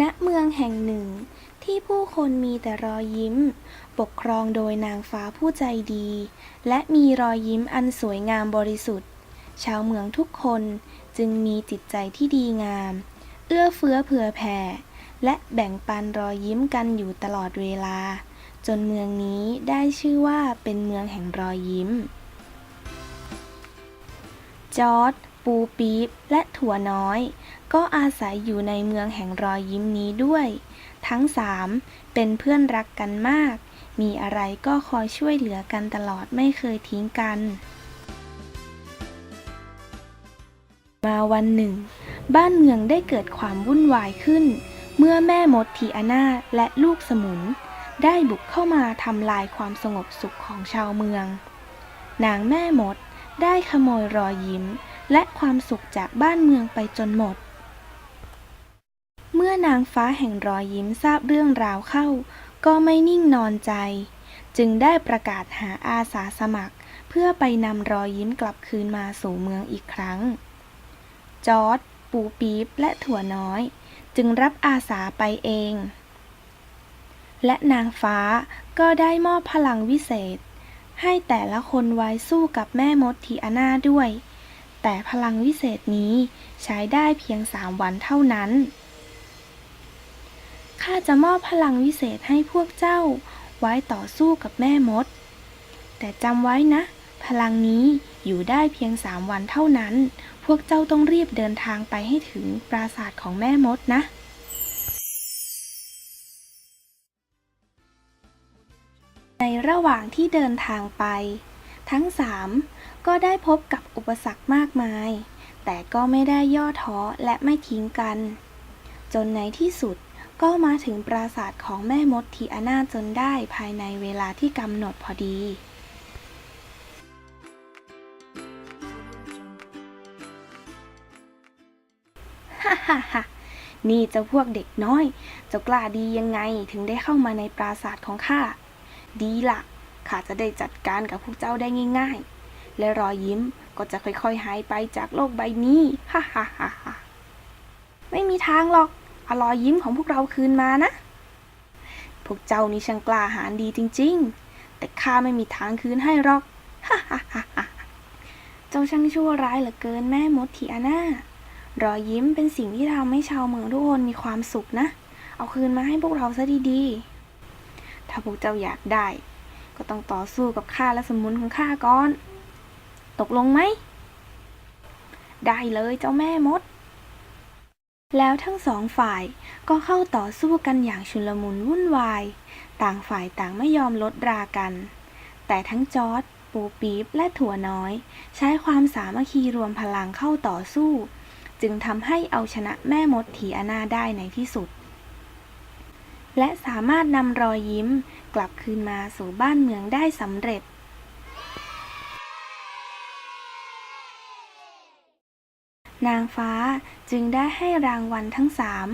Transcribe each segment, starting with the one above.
ณเมืองแห่งหนึ่ง ที่ผู้คนมีแต่รอยยิ้ม ปกครองโดยนางฟ้าผู้ใจดี และมีรอยยิ้มอันสวยงามบริสุทธิ์ ชาวเมืองทุกคนจึงมีจิตใจที่ดีงาม เอื้อเฟื้อเผื่อแผ่ และแบ่งปันรอยยิ้มกันอยู่ตลอดเวลา จนเมืองนี้ได้ชื่อว่าเป็นเมืองแห่งรอยยิ้มจอร์ด ปูปี๊บและถั่วน้อย ก็อาศัยอยู่ในเมืองแห่งรอยยิ้มนี้ด้วย ทั้งสามเป็นเพื่อนรักกันมาก มีอะไรก็คอยช่วยเหลือกันตลอดไม่เคยทิ้งกัน มาวันหนึ่ง บ้านเมืองได้เกิดความวุ่นวายขึ้น เมื่อแม่มดทีอาน่าและลูกสมุน ได้บุกเข้ามาทำลายความสงบสุขของชาวเมือง นางแม่มดได้ขโมยรอยยิ้ม และความสุขจากบ้านเมืองไปจนหมด เมื่อนางฟ้าแห่งรอยยิ้มทราบเรื่องราวเข้า ก็ไม่นิ่งนอนใจ จึงได้ประกาศหาอาสาสมัคร เพื่อไปนำรอยยิ้มกลับคืนมาสู่เมืองอีกครั้ง จอร์ดปูปี๊บและถั่วน้อย จึงรับอาสาไปเอง และนางฟ้าก็ได้มอบพลังวิเศษ ให้แต่ละคนไว้สู้กับแม่มดทีอาน่าด้วย แต่พลังวิเศษนี้ใช้ได้เพียงสามวันเท่านั้น ข้าจะมอบพลังวิเศษให้พวกเจ้าไว้ต่อสู้กับแม่มด แต่จำไว้นะ พลังนี้อยู่ได้เพียงสามวันเท่านั้น พวกเจ้าต้องรีบเดินทางไปให้ถึงปราสาทของแม่มดนะในระหว่างที่เดินทางไป ทั้งสามก็ได้พบกับอุปสรรคมากมาย แต่ก็ไม่ได้ย่อท้อและไม่ทิ้งกัน จนในที่สุดก็มาถึงปราสาทของแม่มดทีอาน่าจนได้ภายในเวลาที่กำหนดพอดีฮ่าฮ่าฮ่านี่เจ้าพวกเด็กน้อย เจ้ากล้าดียังไงถึงได้เข้ามาในปราสาทของข้า ดีละ ข้าจะได้จัดการกับพวกเจ้าได้ง่าย ๆ และรอยยิ้มก็จะค่อยๆ หายไปจากโลกใบนี้ฮ่าฮ่าฮ่าฮ่าไม่มีทางหรอกเอารอยยิ้มของพวกเราคืนมานะ พวกเจ้านี่ช่างกล้าหาญดีจริง ๆ แต่ข้าไม่มีทางคืนให้หรอกฮ่าฮ่าฮ่าฮ่าเจ้าช่างชั่วร้ายเหลือเกินแม่มดทีอาน่ารอยยิ้มเป็นสิ่งที่ทำให้ชาวเมืองทุกคนมีความสุขนะ เอาคืนมาให้พวกเราซะดีๆ ถ้าพวกเจ้าอยากได้ ก็ต้องต่อสู้กับข้าและสมุนของข้าก่อน ตกลงไหม ได้เลยเจ้าแม่มด แล้วทั้งสองฝ่ายก็เข้าต่อสู้กันอย่างชุลมุนวุ่นวาย ต่างฝ่ายต่างไม่ยอมลดรากัน แต่ทั้งจอร์ดปูปี๊บและถั่วน้อย ใช้ความสามัคคีรวมพลังเข้าต่อสู้ จึงทำให้เอาชนะแม่มดถีอานาได้ในที่สุด และสามารถนำรอยยิ้มกลับคืนมาสู่บ้านเมืองได้สำเร็จนางฟ้าจึงได้ให้รางวัลทั้งสาม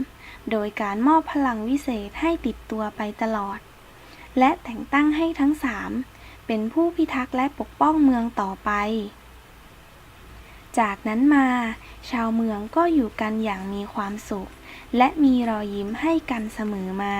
โดยการมอบพลังวิเศษให้ติดตัวไปตลอด และแต่งตั้งให้ทั้งสามเป็นผู้พิทักษ์และปกป้องเมืองต่อไป จากนั้นมา ชาวเมืองก็อยู่กันอย่างมีความสุข และมีรอยยิ้มให้กันเสมอมา